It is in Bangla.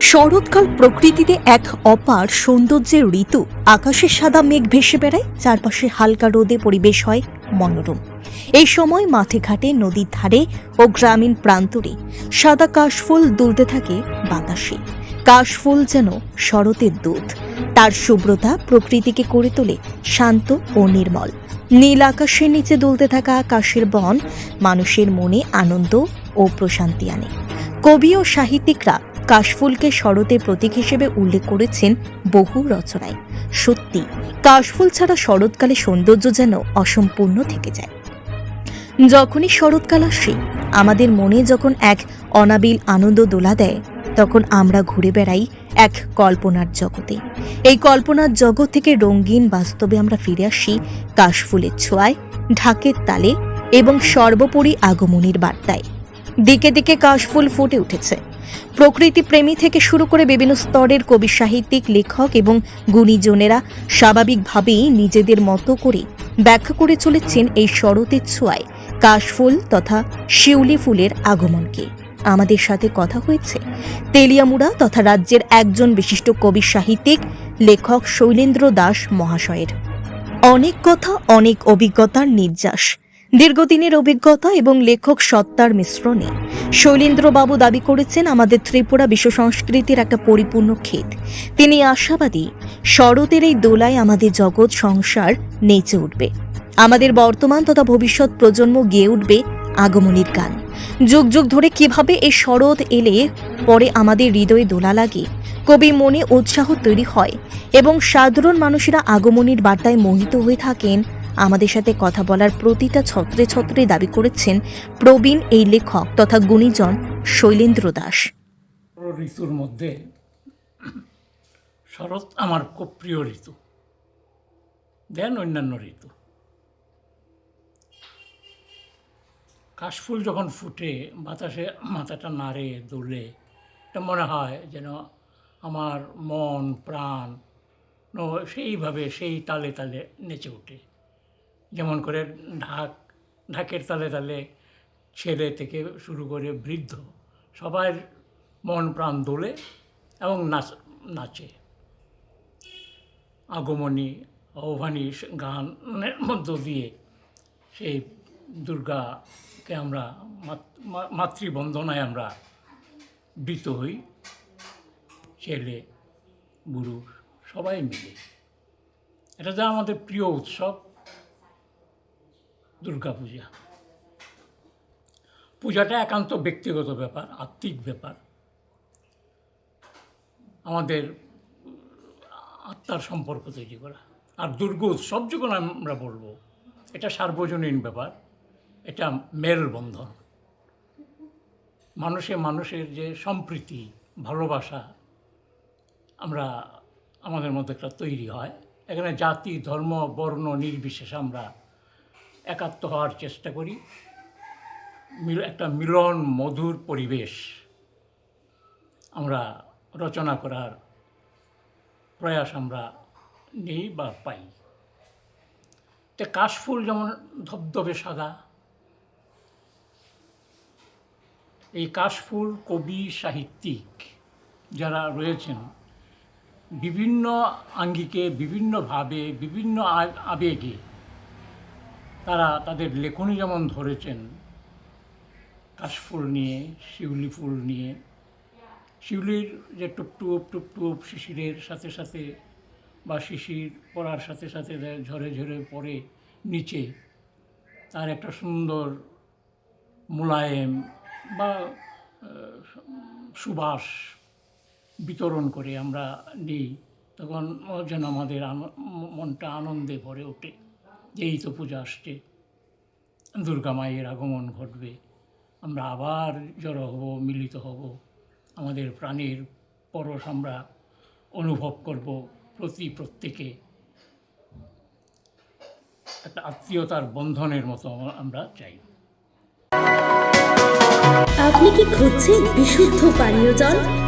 শরৎকাল প্রকৃতিতে এক অপার সৌন্দর্যের ঋতু। আকাশে সাদা মেঘ ভেসে বেড়ায়, চারপাশে হালকা রোদে পরিবেশ হয় মনোরম। এই সময় মাঠে ঘাটে, নদীর ধারে ও গ্রামীণ প্রান্তরে সাদা কাশফুল দুলতে থাকে বাতাসে। কাশফুল যেন শরতের দুধ। তার শুভ্রতা প্রকৃতিকে করে তোলে শান্ত ও নির্মল। নীল আকাশের নিচে দুলতে থাকা আকাশের বন মানুষের মনে আনন্দ ও প্রশান্তি আনে। কবি ও সাহিত্যিকরা কাশফুলকে শরতের প্রতীক হিসেবে উল্লেখ করেছেন বহু রচনায়। সত্যি, কাশফুল ছাড়া শরৎকালে সৌন্দর্য যেন অসম্পূর্ণ থেকে যায়। যখনই শরৎকাল আসে, আমাদের মনে যখন এক অনাবিল আনন্দ দোলা দেয়, তখন আমরা ঘুরে বেড়াই এক কল্পনার জগতে। এই কল্পনার জগৎ থেকে রঙিন বাস্তবে আমরা ফিরে আসি কাশফুলের ছোঁয়ায়, ঢাকের তালে এবং সর্বোপরি আগমনের বার্তায়। দিকে দিকে কাশফুল ফুটে উঠেছে। প্রকৃতি প্রেমী থেকে শুরু করে বিভিন্ন স্তরের কবি, সাহিত্যিক, লেখক এবং গুণীজনেরা স্বাভাবিকভাবেই নিজেদের মতো করে ব্যাখ্যা করে চলেছেন এই শরতের ছোঁয়ায়, কাশফুল তথা শিউলি ফুলের আগমনকে। আমাদের সাথে কথা হয়েছে তেলিয়ামুড়া তথা রাজ্যের একজন বিশিষ্ট কবি, সাহিত্যিক, লেখক শৈলেন্দ্র দাস মহাশয়ের। অনেক কথা, অনেক অভিজ্ঞতার নির্যাস। দীর্ঘদিনের অভিজ্ঞতা এবং লেখক সত্তার মিশ্রণে। শৈলেন্দ্রবাবু দাবি করেছেন, আমাদের ত্রিপুরা বিশ্ব সংস্কৃতির একটা পরিপূর্ণ ক্ষেত। তিনি আশাবাদী, শরতের এই দোলায় আমাদের জগৎ সংসার নেচে উঠবে। আমাদের বর্তমান তথা ভবিষ্যৎ প্রজন্ম গেয়ে উঠবে আগমনীর গান। যুগ যুগ ধরে কীভাবে এই শরৎ এলে পরে আমাদের হৃদয়ে দোলা লাগে, কবি মনে উৎসাহ তৈরি হয় এবং সাধারণ মানুষেরা আগমনীর বার্তায় মোহিত হয়ে থাকেন আমাদের সাথে কথা বলার প্রতিটা ছত্রে ছত্রে দাবি করেছেন প্রবীণ এই লেখক তথা গুণীজন শৈলেন্দ্র দাস। ঋতুর মধ্যে শরৎ আমার খুব প্রিয় ঋতু। দেন অন্যান্য ঋতু। কাশফুল যখন ফুটে, বাতাসে মাথাটা নাড়ে, দোলে, এটা মনে হয় যেন আমার মন, প্রাণ সেইভাবে সেই তালে তালে নেচে ওঠে। যেমন করে ঢাক, ঢাকের তালে তালে ছেলে থেকে শুরু করে বৃদ্ধ সবার মন প্রাণ দোলে এবং নাচ, নাচে। আগমনী, আহ্বানী গানের মধ্য দিয়ে সেই দুর্গাকে আমরা মাতৃবন্দনায় আমরা বৃত হই। ছেলে, বুড়ো সবাই মিলে। এটা যে আমাদের প্রিয় উৎসব। দুর্গাপূজা পূজাটা একান্ত ব্যক্তিগত ব্যাপার, আত্মিক ব্যাপার। আমাদের আত্মার সম্পর্ক তৈরি করা। আর দুর্গ উৎসব যখন আমরা বলব, এটা সার্বজনীন ব্যাপার, এটা মেলবন্ধন। মানুষে মানুষের যে সম্প্রীতি, ভালোবাসা, আমরা, আমাদের মধ্যে একটা তৈরি হয়। এখানে জাতি, ধর্ম, বর্ণ নির্বিশেষে আমরা একাত্ম হওয়ার চেষ্টা করি। একটা মিলন মধুর পরিবেশ আমরা রচনা করার প্রয়াস আমরা নেই বা পাই। তে কাশফুল যেমন ধবধবে সাদা, এই কাশফুল কবি সাহিত্যিক যারা রয়েছেন, বিভিন্ন আঙ্গিকে বিভিন্নভাবে বিভিন্ন আবেগে তারা তাদের লেখনী যেমন ধরেছেন, কাশফুল নিয়ে, শিউলি ফুল নিয়ে, শিউলির যে টুপটুপ টুপটুপ শিশিরের সাথে সাথে বা শিশির পড়ার সাথে সাথে ঝরে ঝরে পড়ে নিচে, তার একটা সুন্দর মোলায়েম বা সুবাস বিতরণ করে আমরা নিই, তখন যেন আমাদের মনটা আনন্দে ভরে ওঠে। এই তো পূজা আসছে। দুর্গা মায়ের আগমন ঘটবে। আমরা আবার জড়ো হব, মিলিত হব। আমাদের প্রাণের পরশ আমরা অনুভব করব প্রতি প্রত্যেকে। একটা আত্মীয়তার বন্ধনের মতো আমরা চাই। আপনি কি খুঁজছেন বিশুদ্ধ পানীয় জল?